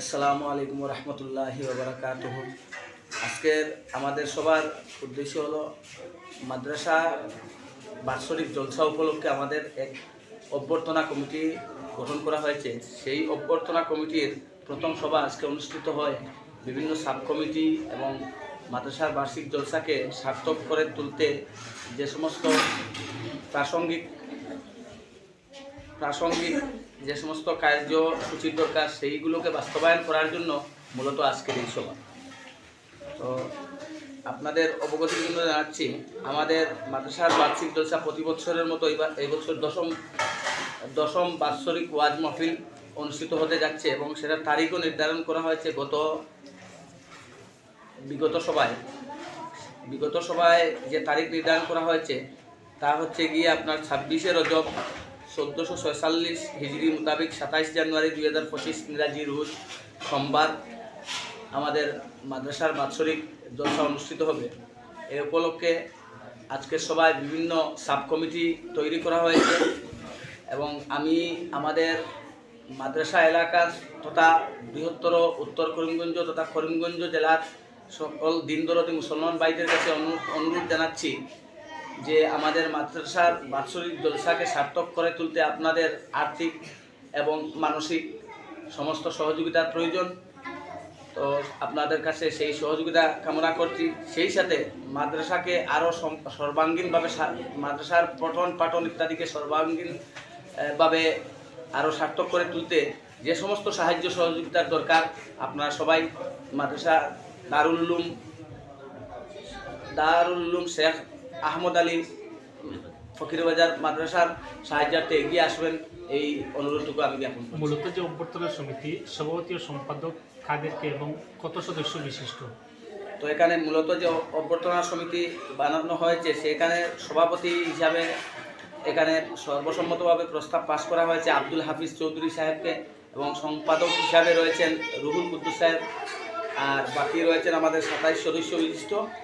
আসসালামু আলাইকুম রহমতুল্লাহি ওবরাকাতুহ। আজকের আমাদের সবার উদ্দেশ্য হলো মাদ্রাসা বাৎসরিক জলসা উপলক্ষে আমাদের এক অভ্যর্থনা কমিটি গঠন করা হয়েছে। সেই অভ্যর্থনা কমিটির প্রথম সভা আজকে অনুষ্ঠিত হয়। বিভিন্ন সাব কমিটি এবং মাদ্রাসার বার্ষিক জলসাকে সার্থক করে তুলতে যে সমস্ত প্রাসঙ্গিক প্রাসঙ্গিক যে সমস্ত কার্যসূচির দরকার, সেইগুলোকে বাস্তবায়ন করার জন্য মূলত আজকের এই সভা। তো আপনাদের অবগতির জন্য জানাচ্ছি, আমাদের মাদ্রাসার বার্ষিক জলসা প্রতি বছরের মতো এই বছর দশম দশম বাৎসরিক ওয়াজ মাহফিল অনুষ্ঠিত হতে যাচ্ছে এবং সেটার তারিখও নির্ধারণ করা হয়েছে গত, বিগত সভায়। বিগত সভায় যে তারিখ নির্ধারণ করা হয়েছে, তা হচ্ছে গিয়ে আপনার ছাব্বিশে রজব চোদ্দোশো ছয়চল্লিশ হিজড়ি মোতাবেক সাতাইশ জানুয়ারি দুই হাজার পঁচিশ ইংরাজি রুজ সোমবার আমাদের মাদ্রাসার বাৎসরিক জলসা অনুষ্ঠিত হবে। এ উপলক্ষে আজকের সবাই বিভিন্ন সাব কমিটি তৈরি করা হয়েছে এবং আমি আমাদের মাদ্রাসা এলাকার তথা বৃহত্তর উত্তর করিমগঞ্জ তথা করিমগঞ্জ জেলার সকল দিনদরদি মুসলমান ভাইদের কাছে অনু- অনুরোধ জানাচ্ছি যে আমাদের মাদ্রাসার বাৎসরিক জলসাকে সার্থক করে তুলতে আপনাদের আর্থিক এবং মানসিক সমস্ত সহযোগিতার প্রয়োজন। তো আপনাদের কাছে সেই সহযোগিতা কামনা করছি। সেই সাথে মাদ্রাসাকে আরও সর্বাঙ্গীনভাবে মাদ্রাসার পঠন পাঠন ইত্যাদিকে সর্বাঙ্গীন আহ, ভাবে আরও সার্থক করে তুলতে যে সমস্ত সাহায্য সহযোগিতার দরকার আপনারা সবাই মাদ্রাসা দারুল উলুম দারুল উলুম শেখ আহমদ আলী ফকিরবাজার মাদ্রাসার সাহায্যার্থে এগিয়ে আসবেন। এই অনুরোধটুকু আমি জ্ঞাপন মূলত যে অভ্যর্থনা সমিতি সভাপতি ও সম্পাদক কাদেরকে এবং কত সদস্য বিশিষ্ট? তো এখানে মূলত যে অভ্যর্থনা সমিতি বানানো হয়েছে সেখানে সভাপতি হিসাবে এখানে সর্বসম্মতভাবে প্রস্তাব পাশ করা হয়েছে আব্দুল হাফিজ চৌধুরী সাহেবকে এবং সম্পাদক হিসাবে রয়েছেন রুহুল কুদ্দুস সাহেব। আর বাকি রয়েছেন আমাদের সাতাইশ সদস্য বিশিষ্ট।